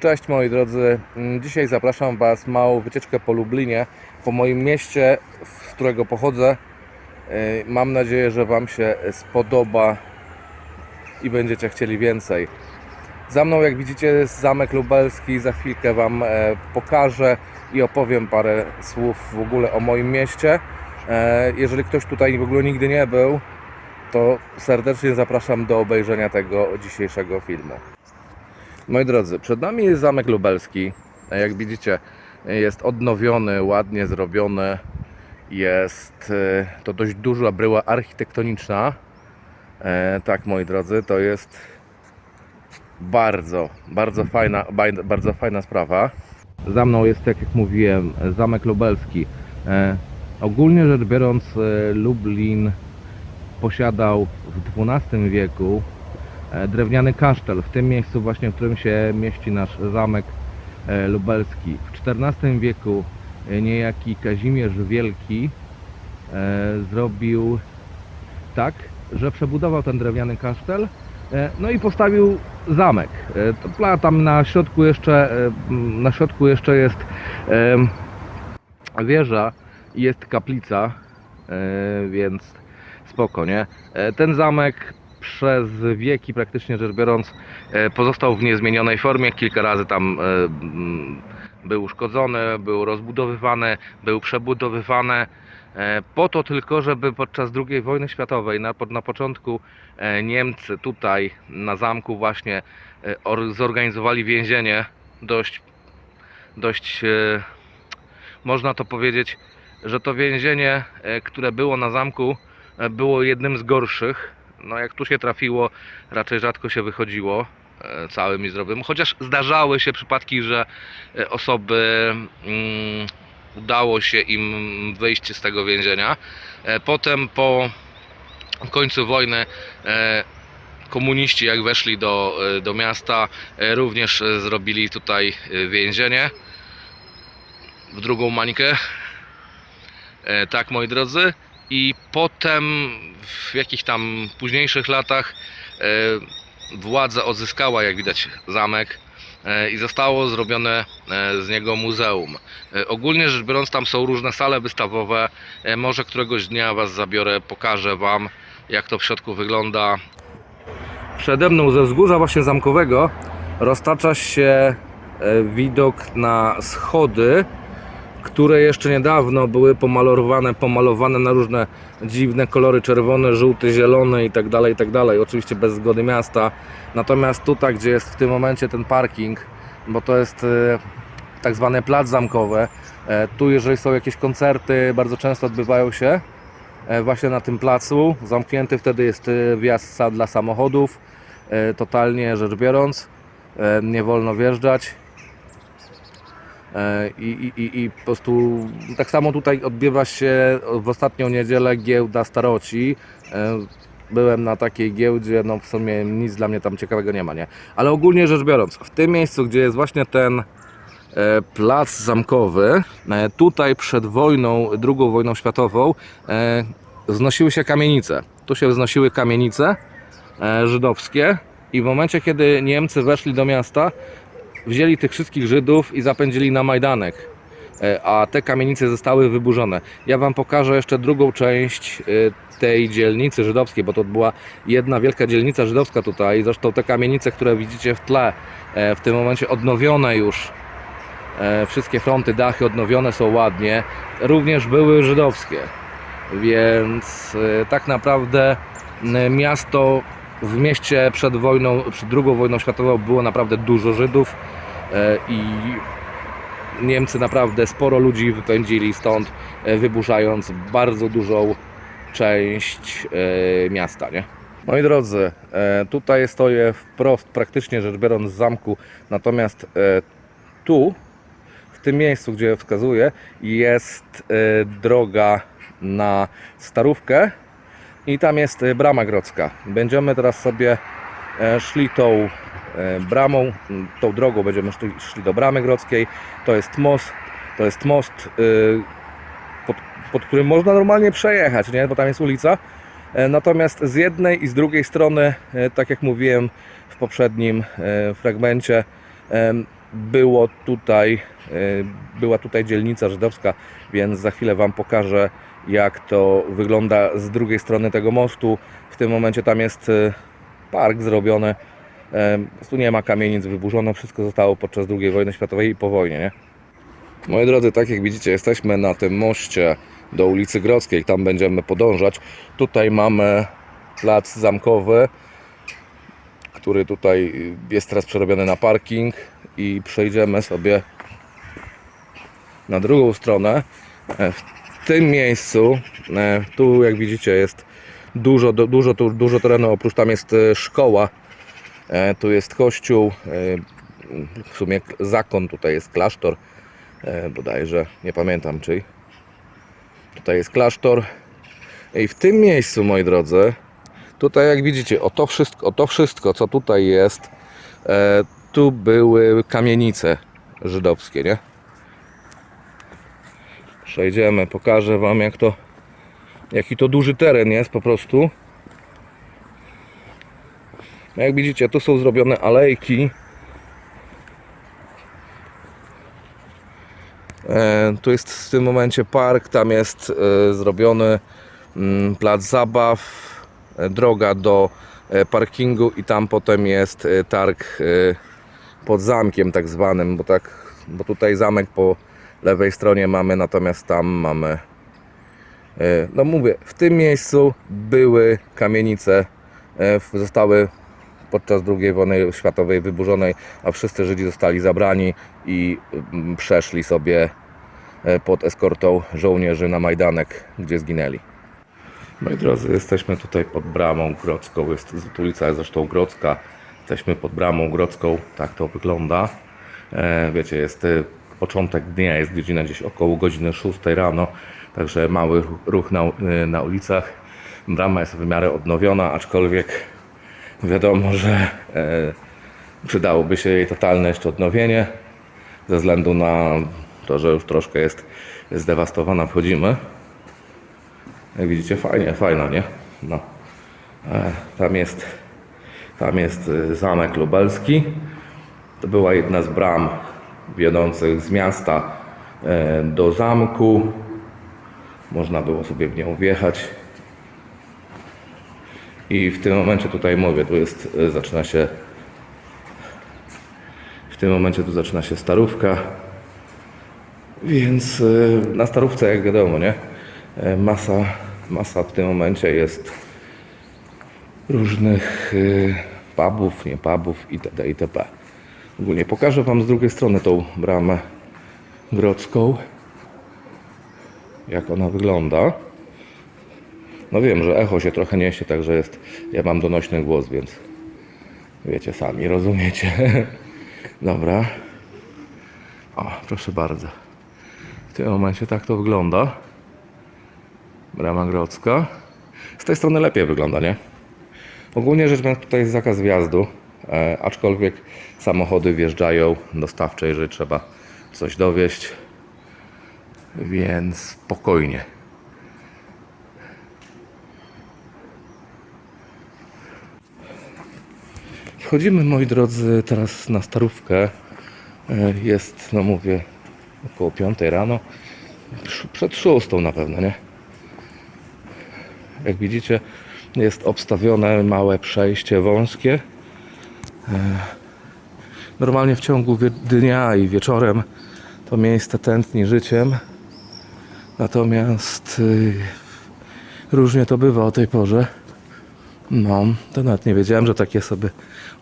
Cześć moi drodzy, Mm, dzisiaj zapraszam Was małą wycieczkę po Lublinie, po moim mieście, z którego pochodzę. Yy, Mam nadzieję, że Wam się spodoba i będziecie chcieli więcej. Za mną, jak widzicie, jest Zamek Lubelski. Za chwilkę Wam e, pokażę i opowiem parę słów w ogóle o moim mieście. E, Jeżeli ktoś tutaj w ogóle nigdy nie był, to serdecznie zapraszam do obejrzenia tego dzisiejszego filmu. Moi drodzy, przed nami jest Zamek Lubelski. Jak widzicie, jest odnowiony, ładnie zrobiony. Jest e, to dość duża bryła architektoniczna. E, tak, moi drodzy, to jest bardzo, bardzo fajna, bardzo fajna sprawa. Za mną jest, tak jak mówiłem, Zamek Lubelski. E, ogólnie rzecz biorąc, Lublin posiadał w XII wieku drewniany kasztel w tym miejscu właśnie, w którym się mieści nasz zamek e, lubelski. W XIV wieku e, niejaki Kazimierz Wielki e, zrobił tak, że przebudował ten drewniany kasztel e, no i postawił zamek. E, tam na środku jeszcze e, na środku jeszcze jest e, wieża i jest kaplica, e, więc spoko, nie? E, Ten zamek przez wieki praktycznie rzecz biorąc e, pozostał w niezmienionej formie. Kilka razy tam e, mm, był uszkodzony, był rozbudowywany, był przebudowywany. e, Po to tylko, żeby podczas II wojny światowej, na, na początku Niemcy tutaj na zamku właśnie or- zorganizowali więzienie dość, dość można to powiedzieć, że to więzienie, które było na zamku, było jednym z gorszych. No jak tu się trafiło, raczej rzadko się wychodziło e, całym i zdrowym. Chociaż zdarzały się przypadki, że e, osoby mm, udało się im wyjść z tego więzienia. E, Potem po końcu wojny komuniści jak weszli do, do miasta również zrobili tutaj więzienie w drugą mańkę. Tak, moi drodzy. I potem w jakichś tam późniejszych latach e, władza odzyskała, jak widać, zamek e, i zostało zrobione e, z niego muzeum. Ogólnie rzecz biorąc, tam są różne sale wystawowe. Może któregoś dnia Was zabiorę, pokażę Wam, jak to w środku wygląda. Przede mną ze wzgórza właśnie zamkowego roztacza się widok na schody, które jeszcze niedawno były pomalowane, pomalowane na różne dziwne kolory, czerwone, żółty, zielony i tak dalej, i tak. Oczywiście bez zgody miasta. Natomiast tutaj, gdzie jest w tym momencie ten parking, bo to jest e, tak zwany plac zamkowy, e, tu jeżeli są jakieś koncerty, bardzo często odbywają się e, właśnie na tym placu. Zamknięty wtedy jest e, wjazd dla samochodów, e, totalnie rzecz biorąc. Nie wolno wjeżdżać. E, I, i, i, po prostu tak samo tutaj odbywa się w ostatnią niedzielę giełda staroci. E, Byłem na takiej giełdzie, no w sumie nic dla mnie tam ciekawego nie ma, nie? Ale ogólnie rzecz biorąc, w tym miejscu, gdzie jest właśnie ten e, plac zamkowy, tutaj przed wojną, II wojną światową, wznosiły się kamienice. Tu się wznosiły kamienice żydowskie i w momencie, kiedy Niemcy weszli do miasta, wzięli tych wszystkich Żydów i zapędzili na Majdanek. E, A te kamienice zostały wyburzone. Ja Wam pokażę jeszcze drugą część e, tej dzielnicy żydowskiej, bo to była jedna wielka dzielnica żydowska tutaj. Zresztą te kamienice, które widzicie w tle, e, w tym momencie odnowione już. Wszystkie fronty, dachy odnowione są ładnie. Również były żydowskie. Więc tak naprawdę miasto w mieście przed wojną, przed II wojną światową było naprawdę dużo Żydów e, i Niemcy naprawdę sporo ludzi wypędzili stąd, e, wyburzając bardzo dużą część e, miasta, nie? Moi drodzy, tutaj stoję wprost, praktycznie rzecz biorąc, z zamku, natomiast tu, w tym miejscu, gdzie wskazuję, jest droga na Starówkę i tam jest e, brama grodzka. Będziemy teraz sobie e, szli tą e, bramą, tą drogą będziemy szli, do bramy grodzkiej. To jest most, to jest most, y, pod, pod którym można normalnie przejechać, nie? bo tam jest ulica. E, Natomiast z jednej i z drugiej strony, tak jak mówiłem w poprzednim fragmencie, było tutaj, była tutaj dzielnica żydowska, więc za chwilę Wam pokażę, jak to wygląda z drugiej strony tego mostu. W tym momencie tam jest e, park zrobiony. E, Po prostu nie ma kamienic wyburzono, wszystko zostało podczas II wojny światowej i po wojnie, nie? Moi drodzy, tak jak widzicie, jesteśmy na tym moście do ulicy Grodzkiej, tam będziemy podążać. Tutaj mamy plac zamkowy, który tutaj jest teraz przerobiony na parking i przejdziemy sobie na drugą stronę. Tym miejscu, e, tu jak widzicie jest dużo, du- dużo, dużo terenu, oprócz tam jest e, szkoła, e, tu jest kościół, w sumie zakon, tutaj jest klasztor, bodajże, nie pamiętam czyj. Tutaj jest klasztor. I w tym miejscu, moi drodzy, tutaj jak widzicie, o to wszystko, o to wszystko co tutaj jest, tu były kamienice żydowskie, nie? Przejdziemy, pokażę Wam jak to, jaki to duży teren jest po prostu. No Jak widzicie, tu są zrobione alejki. E, Tu jest w tym momencie park, tam jest e, zrobiony mm, plac zabaw, e, droga do parkingu i tam potem jest targ pod zamkiem tak zwanym, bo tak, bo tutaj zamek po lewej stronie mamy, natomiast tam mamy e, no mówię, w tym miejscu były kamienice, e, zostały podczas II wojny światowej wyburzonej, a wszyscy Żydzi zostali zabrani i mm, przeszli sobie e, pod eskortą żołnierzy na Majdanek, gdzie zginęli. Moi drodzy, jesteśmy tutaj pod bramą grodzką. Jest jest ulica zresztą grodzka. Jesteśmy pod bramą grodzką. Tak to wygląda. Wiecie, jest początek dnia, jest godzina gdzieś około godziny 6 rano. Także mały ruch- na, e, na ulicach. Brama jest w miarę odnowiona, aczkolwiek wiadomo, że e, przydałoby się jej totalne jeszcze odnowienie. Ze względu na to, że już troszkę jest zdewastowana. Wchodzimy. Jak widzicie, fajnie, fajna, nie? No. E, tam jest, tam jest e, zamek lubelski. To była jedna z bram wiodących z miasta e, do zamku. Można było sobie w nią wjechać. I w tym momencie tutaj mówię, tu jest, e, zaczyna się w tym momencie tu zaczyna się starówka. Więc e, na starówce, jak wiadomo, nie? Masa, masa w tym momencie jest różnych pubów, nie pubów itd. itp. Ogólnie pokażę Wam z drugiej strony tą bramę grodzką. Jak ona wygląda. No wiem, że echo się trochę niesie, także jest. Ja mam donośny głos, więc wiecie sami, rozumiecie. Dobra. O, proszę bardzo. W tym momencie tak to wygląda. Brama Grodzka. Z tej strony lepiej wygląda, nie? Ogólnie rzecz biorąc tutaj jest zakaz wjazdu, aczkolwiek samochody wjeżdżają dostawcze, jeżeli trzeba coś dowieść. Więc spokojnie. Wchodzimy, moi drodzy, teraz na starówkę. E, Jest, no mówię, około 5 rano. Przed szóstą na pewno, nie? Jak widzicie, jest obstawione małe przejście wąskie. E, Normalnie w ciągu dnia i wieczorem to miejsce tętni życiem. Natomiast y, różnie to bywa o tej porze. No, to nawet nie wiedziałem, że takie sobie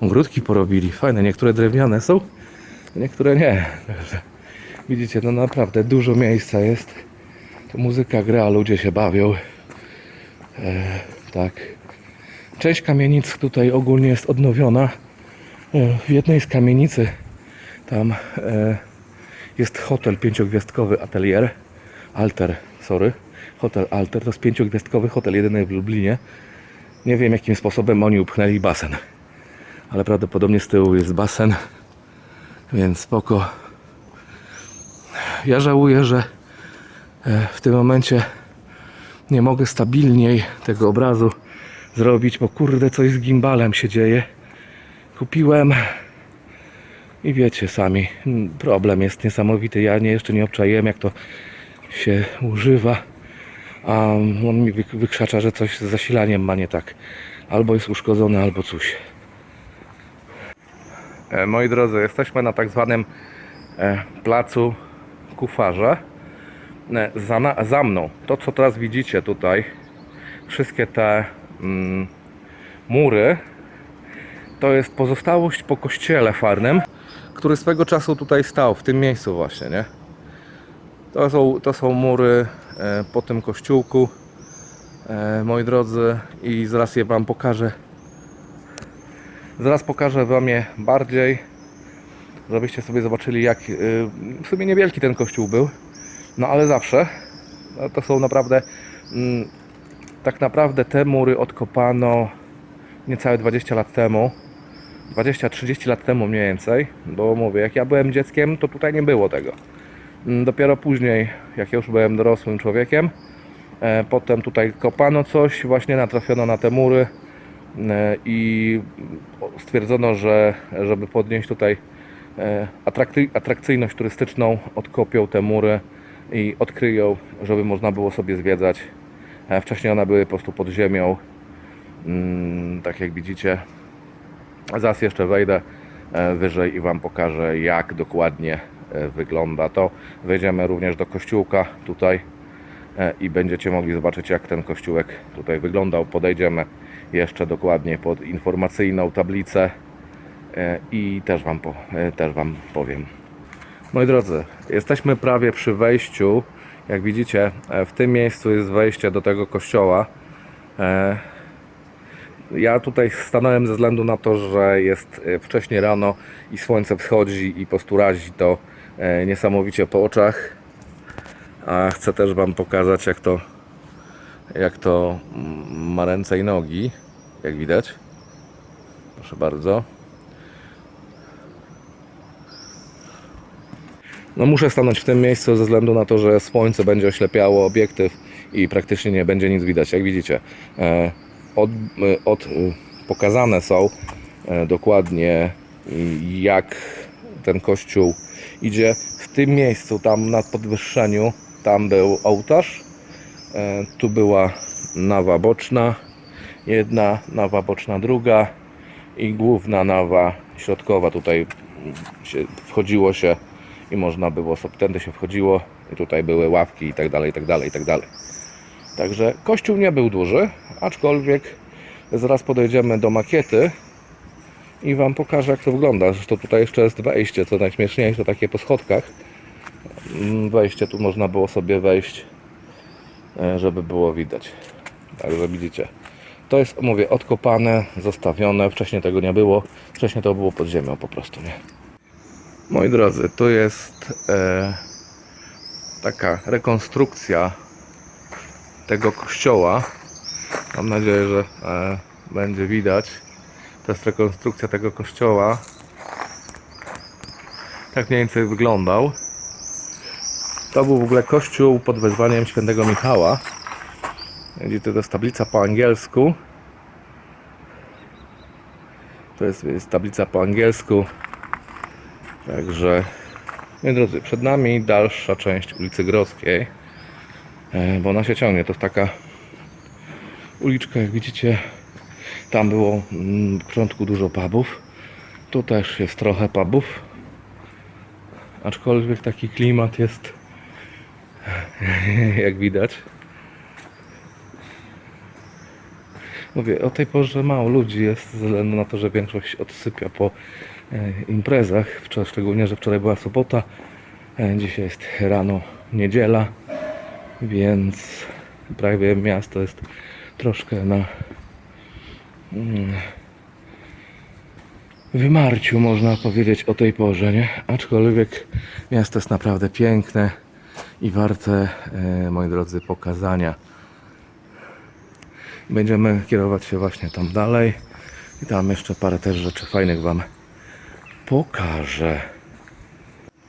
ogródki porobili. Fajne, niektóre drewniane są, niektóre nie. Widzicie, no naprawdę dużo miejsca jest. To muzyka gra, ludzie się bawią. E, tak. Część kamienic tutaj ogólnie jest odnowiona. W jednej z kamienicy tam e, jest hotel pięciogwiazdkowy Atelier. Alter, sorry. Hotel Alter to jest pięciogwiazdkowy hotel, jedyny w Lublinie. Nie wiem jakim sposobem oni upchnęli basen. Ale prawdopodobnie z tyłu jest basen. Więc spoko. Ja żałuję, że e, w tym momencie nie mogę stabilniej tego obrazu zrobić, bo kurde coś z gimbalem się dzieje. Kupiłem I wiecie sami, problem jest niesamowity. Ja nie, jeszcze nie obczaiłem, jak to się używa. A on mi wy- wykrzacza, że coś z zasilaniem ma nie tak. Albo jest uszkodzone, albo coś. E, Moi drodzy, jesteśmy na tak zwanym e, placu kufarza. E, Za, na, za mną, to co teraz widzicie tutaj, wszystkie te mm, mury, to jest pozostałość po kościele farnym, który swego czasu tutaj stał, w tym miejscu właśnie, nie? To są, to są mury e, po tym kościółku, e, moi drodzy, i zaraz je Wam pokażę. Zaraz pokażę Wam je bardziej, żebyście sobie zobaczyli, jak e, w sumie niewielki ten kościół był, no ale zawsze no, to są naprawdę, mm, tak naprawdę te mury odkopano niecałe 20 lat temu. 20-30 lat temu mniej więcej, bo mówię, jak ja byłem dzieckiem, to tutaj nie było tego. Mm, Dopiero później, jak ja już byłem dorosłym człowiekiem, e, potem tutaj kopano coś, właśnie natrafiono na te mury e, i stwierdzono, że żeby podnieść tutaj e, atrakcyjność turystyczną, odkopią te mury i odkryją, żeby można było sobie zwiedzać. Wcześniej one były po prostu pod ziemią, Mm, tak jak widzicie. Zaraz jeszcze wejdę e, wyżej i Wam pokażę, jak dokładnie e, wygląda to. Wejdziemy również do kościółka tutaj e, i będziecie mogli zobaczyć, jak ten kościółek tutaj wyglądał. Podejdziemy jeszcze dokładnie pod informacyjną tablicę i też Wam, po, też wam powiem. Moi drodzy, jesteśmy prawie przy wejściu. Jak widzicie, w tym miejscu jest wejście do tego kościoła. Ja tutaj stanąłem ze względu na to, że jest e, wcześnie rano i słońce wschodzi i po prostu razi to e, niesamowicie po oczach. A chcę też Wam pokazać, jak to, jak to mm, ma ręce i nogi, jak widać. Proszę bardzo. No muszę stanąć w tym miejscu ze względu na to, że słońce będzie oślepiało obiektyw i praktycznie nie będzie nic widać. Jak widzicie, e, od, e, od, e, pokazane są e, dokładnie jak ten kościół idzie. W tym miejscu, tam na podwyższeniu, tam był ołtarz. E, Tu była nawa boczna, jedna nawa boczna, druga i główna nawa środkowa. Tutaj się, wchodziło się i można było tędy się wchodziło i tutaj były ławki i tak dalej, i tak dalej, i tak dalej. Także kościół nie był duży, aczkolwiek zaraz podejdziemy do makiety i Wam pokażę jak to wygląda. Zresztą tutaj jeszcze jest wejście, co najśmieszniejsze, takie po schodkach. Mm, Wejście tu można było sobie wejść, e, żeby było widać. Także widzicie. To jest, mówię, odkopane, zostawione. Wcześniej tego nie było. Wcześniej to było pod ziemią po prostu, nie? Moi drodzy, to jest e, taka rekonstrukcja tego kościoła. Mam nadzieję, że e, będzie widać. To jest rekonstrukcja tego kościoła. Tak mniej więcej wyglądał. To był w ogóle kościół pod wezwaniem świętego Michała. Widzicie, to jest tablica po angielsku. To jest, jest tablica po angielsku. Także, moi drodzy, przed nami dalsza część ulicy Grodzkiej, bo ona się ciągnie. To jest taka uliczka, jak widzicie, tam było mm, w początku dużo pubów. Tu też jest trochę pubów. Aczkolwiek taki klimat jest, jak widać. Mówię, o tej porze mało ludzi jest, ze względu na to, że większość odsypia po e, imprezach. Szczególnie, że wczoraj była sobota, e, dzisiaj jest rano niedziela, więc prawie miasto jest troszkę na mm, wymarciu, można powiedzieć, o tej porze, nie? Aczkolwiek miasto jest naprawdę piękne i warte, e, moi drodzy, pokazania. Będziemy kierować się właśnie tam dalej i tam jeszcze parę też rzeczy fajnych Wam pokażę.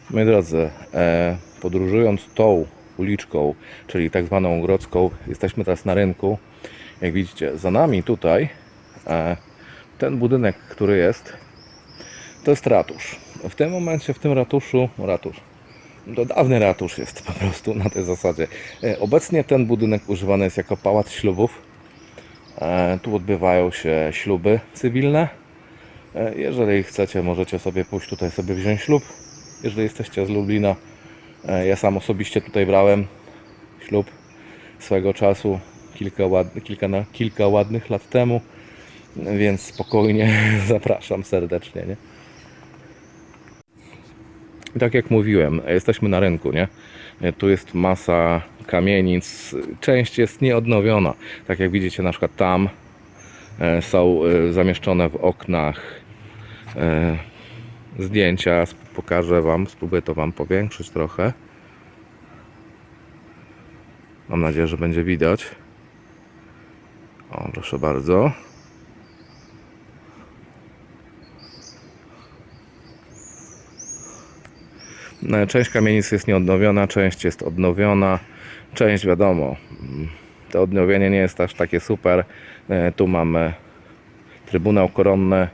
Moi drodzy, e, podróżując tą uliczką, czyli tak zwaną Grodzką, jesteśmy teraz na rynku. Jak widzicie, za nami tutaj e, ten budynek, który jest, to jest ratusz. W tym momencie, w tym ratuszu, ratusz, to dawny ratusz jest po prostu na tej zasadzie. E, Obecnie ten budynek używany jest jako pałac ślubów. E, Tu odbywają się śluby cywilne. Jeżeli chcecie, możecie sobie pójść tutaj sobie wziąć ślub. Jeżeli jesteście z Lublina, ja sam osobiście tutaj brałem ślub swego czasu kilka, ład, kilka, kilka ładnych lat temu, więc spokojnie zapraszam serdecznie. Nie? Tak jak mówiłem, jesteśmy na rynku, nie? Tu jest masa kamienic, część jest nieodnowiona. Tak jak widzicie, na przykład tam e, są e, zamieszczone w oknach e, zdjęcia. Pokażę Wam, spróbuję to Wam powiększyć trochę. Mam nadzieję, że będzie widać. O, proszę bardzo. No, Część kamienic jest nieodnowiona, część jest odnowiona, część wiadomo. mm, To odnowienie nie jest aż takie super. E, Tu mamy Trybunał Koronny,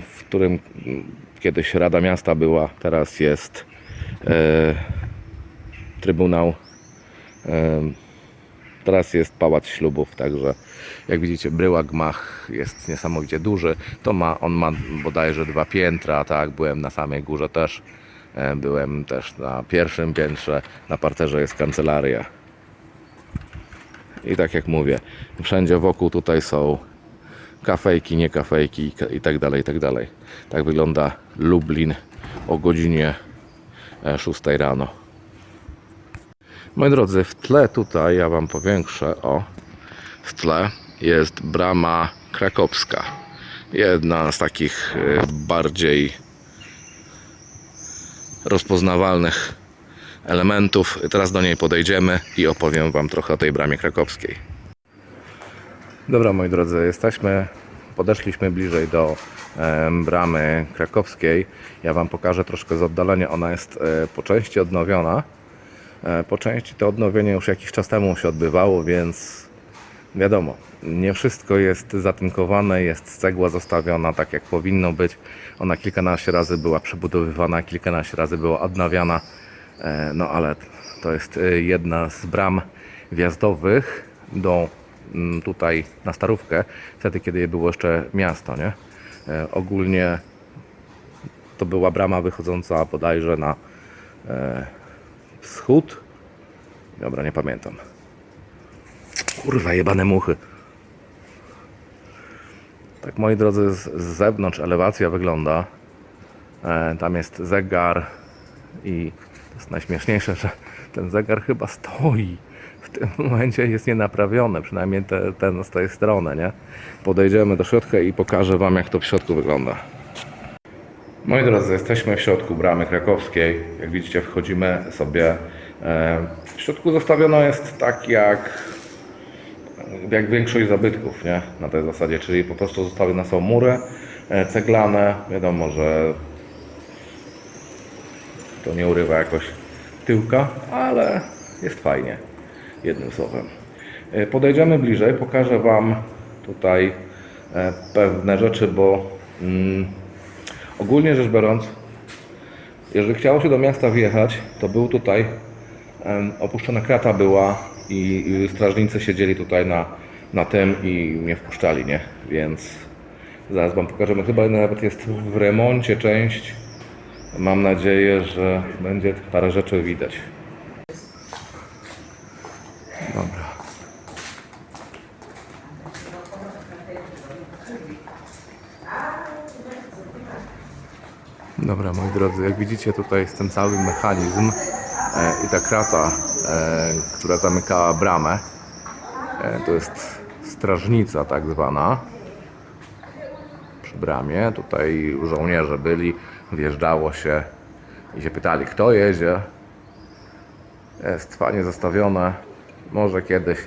w którym kiedyś Rada Miasta była, teraz jest e, Trybunał. e, Teraz jest Pałac Ślubów, także jak widzicie bryła gmach jest niesamowicie duży. To ma, on ma bodajże dwa piętra, tak, byłem na samej górze też. E, Byłem też na pierwszym piętrze, na parterze jest kancelaria. I tak jak mówię, wszędzie wokół tutaj są kafejki, nie kafejki i tak dalej, i tak dalej. Tak wygląda Lublin o godzinie e, 6 rano. Moi drodzy, w tle tutaj ja Wam powiększę, o, w tle jest brama krakowska. Jedna z takich e, bardziej rozpoznawalnych elementów. Teraz do niej podejdziemy i opowiem Wam trochę o tej bramie krakowskiej. Dobra, moi drodzy, jesteśmy, podeszliśmy bliżej do bramy krakowskiej. Ja Wam pokażę troszkę z oddalenia. Ona jest e, po części odnowiona. E, po części to odnowienie już jakiś czas temu się odbywało, więc wiadomo, nie wszystko jest zatynkowane, jest cegła zostawiona tak jak powinno być. Ona kilkanaście razy była przebudowywana, kilkanaście razy była odnawiana. E, No ale to jest jedna z bram wjazdowych do tutaj na Starówkę, wtedy kiedy było jeszcze miasto, nie? E, Ogólnie to była brama wychodząca bodajże na e, wschód. Dobra, nie pamiętam. Kurwa, jebane muchy. Tak, moi drodzy, z, z zewnątrz elewacja wygląda. E, tam jest zegar i to jest najśmieszniejsze, że ten zegar chyba stoi. W tym momencie jest nienaprawiony, przynajmniej te, ten z tej strony, nie? Podejdziemy do środka i pokażę Wam, jak to w środku wygląda. Moi drodzy, jesteśmy w środku bramy krakowskiej. Jak widzicie, wchodzimy sobie. e, W środku zostawiono jest tak jak, jak większość zabytków, nie? Na tej zasadzie, czyli po prostu zostawione są mury e, ceglane. Wiadomo, że to nie urywa jakoś tyłka, ale jest fajnie. Jednym słowem. E, Podejdziemy bliżej, pokażę Wam tutaj e, pewne rzeczy, bo mm, ogólnie rzecz biorąc, jeżeli chciało się do miasta wjechać, to był tutaj opuszczona krata była i, i strażnicy siedzieli tutaj na, na tym i nie wpuszczali, nie? Więc zaraz Wam pokażemy. Chyba nawet jest w remoncie część. Mam nadzieję, że będzie parę rzeczy widać. Dobra. Dobra, moi drodzy, jak widzicie tutaj jest ten cały mechanizm e, i ta krata, e, która zamykała bramę. E, to jest strażnica tak zwana przy bramie. Tutaj żołnierze byli, wjeżdżało się i się pytali, kto jedzie. Jest fajnie zostawione. Może kiedyś,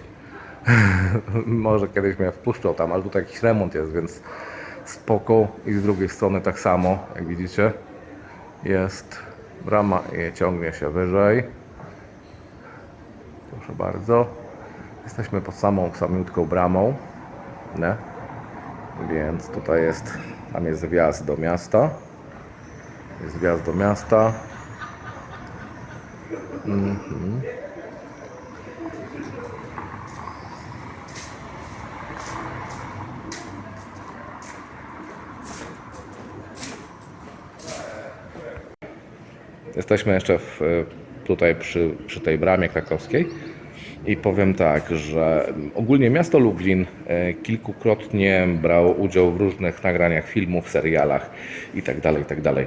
może kiedyś mnie wpuszczą tam, ale tutaj jakiś remont jest, więc spoko. I z drugiej strony tak samo, jak widzicie, jest brama i ciągnie się wyżej. Proszę bardzo. Jesteśmy pod samą samiutką bramą, nie? Więc tutaj jest Tam jest wjazd do miasta. Jest wjazd do miasta. Mhm. Jesteśmy jeszcze w, tutaj przy, przy tej bramie krakowskiej i powiem tak, że ogólnie miasto Lublin e, kilkukrotnie brało udział w różnych nagraniach filmów, serialach itd. itd.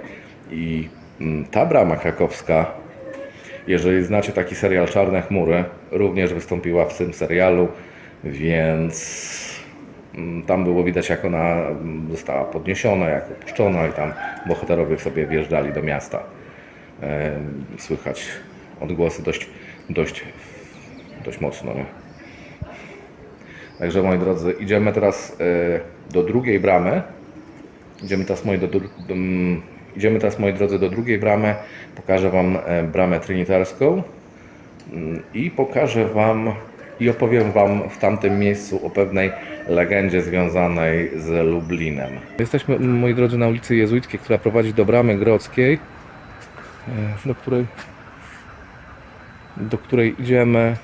I mm, ta brama krakowska, jeżeli znacie taki serial Czarne Chmury, również wystąpiła w tym serialu, więc mm, tam było widać jak ona została podniesiona, jak opuszczona i tam bohaterowie sobie wjeżdżali do miasta. E, Słychać odgłosy dość, dość, dość mocno. Nie? Także moi drodzy, idziemy teraz e, do drugiej bramy. Idziemy teraz, moi, do, dru- do, mm, idziemy teraz, moi drodzy, do drugiej bramy. Pokażę Wam e, bramę trinitarską Mm, i pokażę Wam i opowiem Wam w tamtym miejscu o pewnej legendzie związanej z Lublinem. Jesteśmy, moi drodzy, na ulicy Jezuickiej, która prowadzi do bramy grodzkiej, do której, do której idziemy.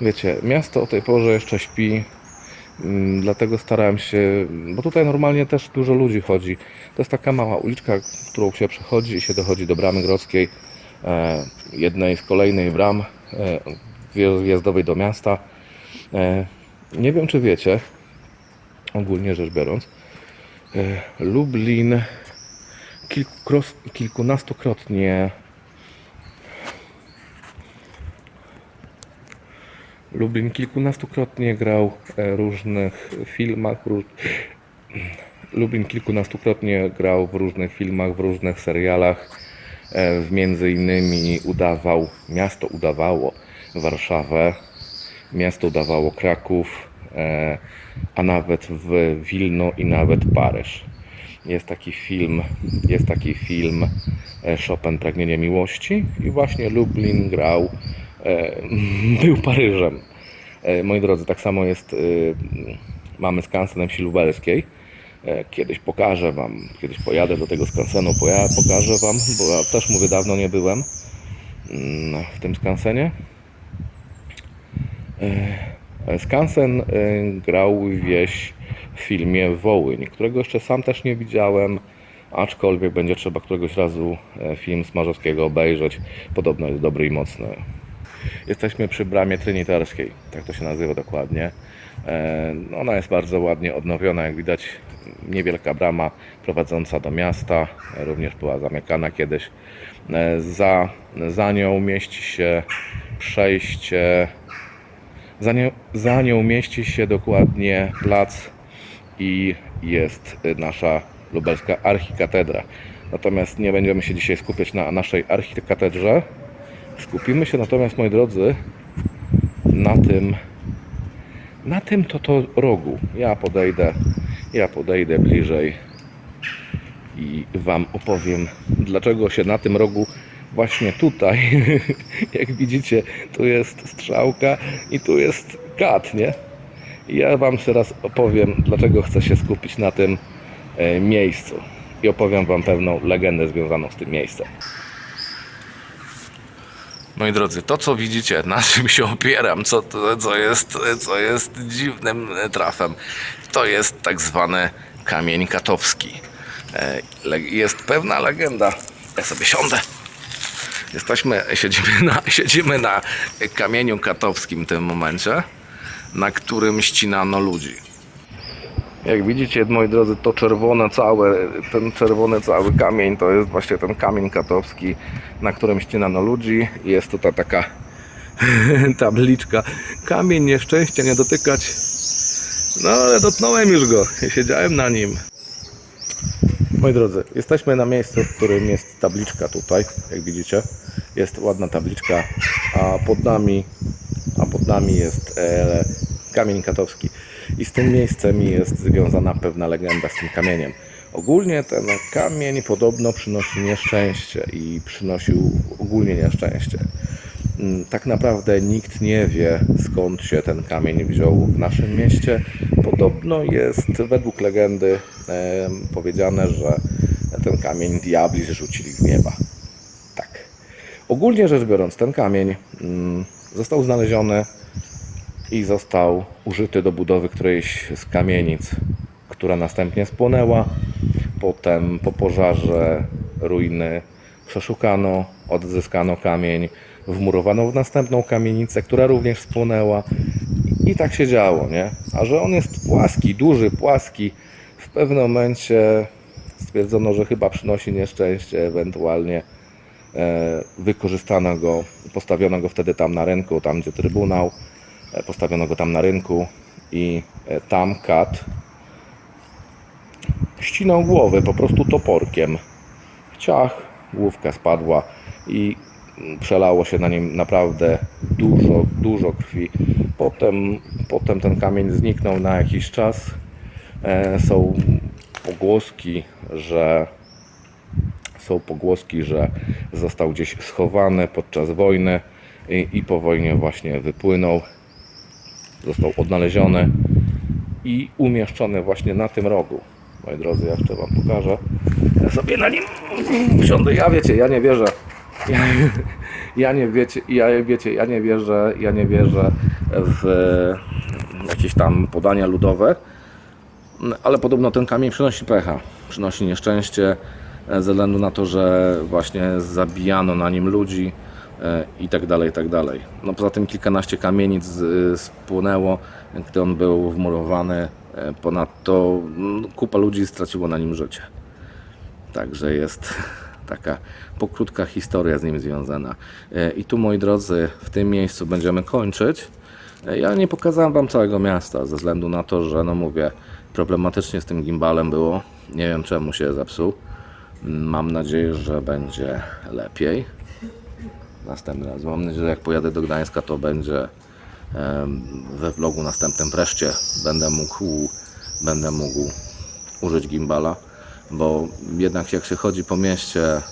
Wiecie, miasto o tej porze jeszcze śpi, mm, dlatego starałem się, bo tutaj normalnie też dużo ludzi chodzi. To jest taka mała uliczka, którą się przechodzi i się dochodzi do bramy grodzkiej, e, jednej z kolejnych bram e, wjazdowej do miasta. E, Nie wiem, czy wiecie, ogólnie rzecz biorąc, e, Lublin kilkunastokrotnie Lublin kilkunastokrotnie grał e, różnych filmach. Róż... Lublin kilkunastokrotnie grał w różnych filmach, w różnych serialach. E, w Między innymi udawał, miasto udawało Warszawę, miasto udawało Kraków, e, a nawet w Wilno i nawet Paryż. Jest taki film, jest taki film e, Chopin Pragnienie Miłości i właśnie Lublin grał, e, był Paryżem. E, Moi drodzy, tak samo jest, mamy skansen na wsi lubelskiej. E, Kiedyś pokażę Wam, kiedyś pojadę do tego skansenu, pokażę Wam, bo ja też mówię, dawno nie byłem mm, w tym skansenie. E, Skansen e, grał wieś w filmie Wołyń, którego jeszcze sam też nie widziałem, aczkolwiek będzie trzeba któregoś razu e, film Smarzowskiego obejrzeć. Podobno jest dobry i mocny. Jesteśmy przy bramie trinitarskiej, tak to się nazywa dokładnie. No, Ona jest bardzo ładnie odnowiona, jak widać niewielka brama prowadząca do miasta, również była zamykana kiedyś. Za, za nią mieści się przejście, za, nie, za nią mieści się dokładnie plac i jest nasza lubelska archikatedra. Natomiast nie będziemy się dzisiaj skupiać na naszej archikatedrze. Skupimy się natomiast, moi drodzy, na tym, na tym to to rogu. Ja podejdę, ja podejdę bliżej i Wam opowiem, dlaczego się na tym rogu właśnie tutaj, jak widzicie, tu jest strzałka i tu jest kat, nie? I ja Wam teraz opowiem, dlaczego chcę się skupić na tym e, miejscu i opowiem Wam pewną legendę związaną z tym miejscem. Moi drodzy, to co widzicie, na czym się opieram, co, co, jest, co jest dziwnym trafem, to jest tak zwany kamień katowski. E, Jest pewna legenda. Ja sobie siądę. Jesteśmy, siedzimy na, siedzimy na kamieniu katowskim w tym momencie, na którym ścinano ludzi. Jak widzicie, moi drodzy, to czerwone całe, ten czerwony cały kamień to jest właśnie ten kamień katowski, na którym ścinano ludzi. Jest tutaj taka tabliczka. Kamień nieszczęścia nie dotykać. No ale dotknąłem już go siedziałem na nim. Moi drodzy, jesteśmy na miejscu, w którym jest tabliczka tutaj, jak widzicie. Jest ładna tabliczka, a pod nami, a pod nami jest e, kamień katowski. I z tym miejscem jest związana pewna legenda z tym kamieniem. Ogólnie ten kamień podobno przynosi nieszczęście i przynosił ogólnie nieszczęście. Mm, Tak naprawdę nikt nie wie, skąd się ten kamień wziął w naszym mieście. Podobno jest według legendy powiedziane, że ten kamień diabli zrzucili z nieba. Tak. Ogólnie rzecz biorąc, ten kamień mm, został znaleziony i został użyty do budowy którejś z kamienic, która następnie spłonęła. Potem po pożarze ruiny przeszukano, odzyskano kamień, wmurowano w następną kamienicę, która również spłonęła. I tak się działo, nie? A że on jest płaski, duży, płaski, w pewnym momencie stwierdzono, że chyba przynosi nieszczęście, ewentualnie e, wykorzystano go, postawiono go wtedy tam na rynku, tam gdzie trybunał, e, postawiono go tam na rynku i e, tam kat ścinał głowę po prostu toporkiem. Ciach, główka spadła i przelało się na nim naprawdę dużo, dużo krwi. Potem, potem ten kamień zniknął na jakiś czas. E, są pogłoski, że są pogłoski, że został gdzieś schowany podczas wojny i, i po wojnie właśnie wypłynął. Został odnaleziony i umieszczony właśnie na tym rogu. Moi drodzy, ja jeszcze Wam pokażę. Ja sobie na nim siądę. Ja wiecie, ja nie wierzę. Ja, ja nie wiecie, ja wiecie, ja nie wierzę, ja nie wierzę w jakieś tam podania ludowe, ale podobno ten kamień przynosi pecha, przynosi nieszczęście e, ze względu na to, że właśnie zabijano na nim ludzi e, i tak dalej, i tak dalej. No poza tym kilkanaście kamienic e, spłonęło, gdy on był wmurowany. Ponadto no, kupa ludzi straciło na nim życie. Także jest taka pokrótka historia z nim związana. E, I tu, moi drodzy, w tym miejscu będziemy kończyć. E, Ja nie pokazałem Wam całego miasta, ze względu na to, że, no mówię, problematycznie z tym gimbalem było. Nie wiem, czemu się zepsuł. Mam nadzieję, że będzie lepiej. Następnym razem. Mam nadzieję, że jak pojadę do Gdańska, to będzie we vlogu następnym wreszcie będę mógł, będę mógł użyć gimbala, bo jednak jak się chodzi po mieście,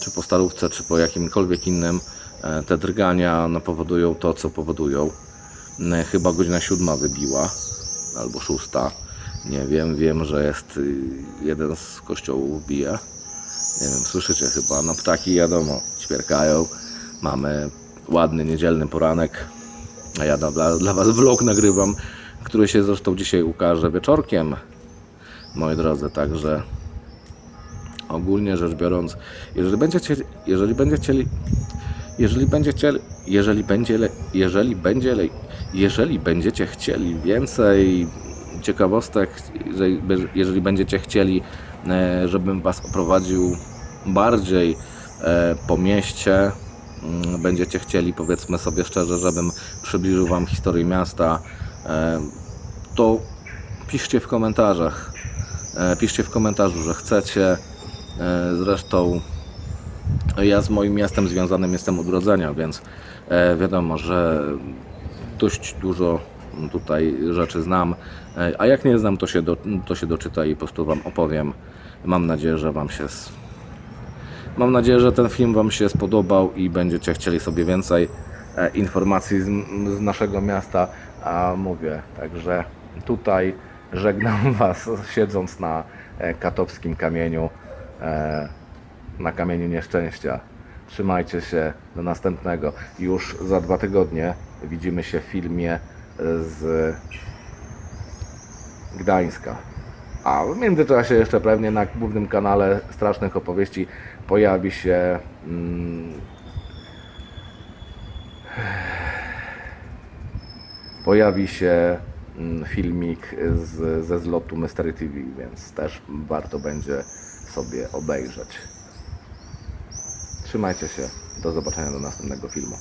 czy po starówce, czy po jakimkolwiek innym, e, te drgania no, powodują to, co powodują. E, Chyba godzina siódma wybiła, albo szósta. Nie wiem, wiem, że jest y, jeden z kościołów bije. Nie wiem, słyszycie chyba, no ptaki wiadomo, ćwierkają. Mamy ładny niedzielny poranek, a ja dla, dla Was vlog nagrywam, który się zresztą dzisiaj ukaże wieczorkiem, moi drodzy, także ogólnie rzecz biorąc, jeżeli będziecie, jeżeli będziecie chcieli, jeżeli będziecie jeżeli będzie, jeżeli będzie, jeżeli będziecie chcieli więcej ciekawostek, jeżeli, będziecie chcieli, e, żebym Was oprowadził bardziej e, po mieście, mm, będziecie chcieli, powiedzmy sobie szczerze, żebym przybliżył Wam historię miasta, e, to piszcie w komentarzach. Piszcie w komentarzu, że chcecie. E, Zresztą ja z moim miastem związanym jestem od urodzenia, więc e, wiadomo, że dość dużo tutaj rzeczy znam. E, A jak nie znam, to się, do, to się doczyta i po prostu Wam opowiem. Mam nadzieję, że Wam się. Mam nadzieję, że ten film Wam się spodobał i będziecie chcieli sobie więcej e, informacji z, z naszego miasta. A mówię, także tutaj żegnam Was siedząc na e, katowskim kamieniu, e, na kamieniu nieszczęścia. Trzymajcie się do następnego. Już za dwa tygodnie widzimy się w filmie z Gdańska. A w międzyczasie jeszcze pewnie na głównym kanale Strasznych Opowieści pojawi się mm, pojawi się mm, filmik z, ze zlotu Mystery TV, więc też warto będzie sobie obejrzeć. Trzymajcie się. Do zobaczenia do następnego filmu.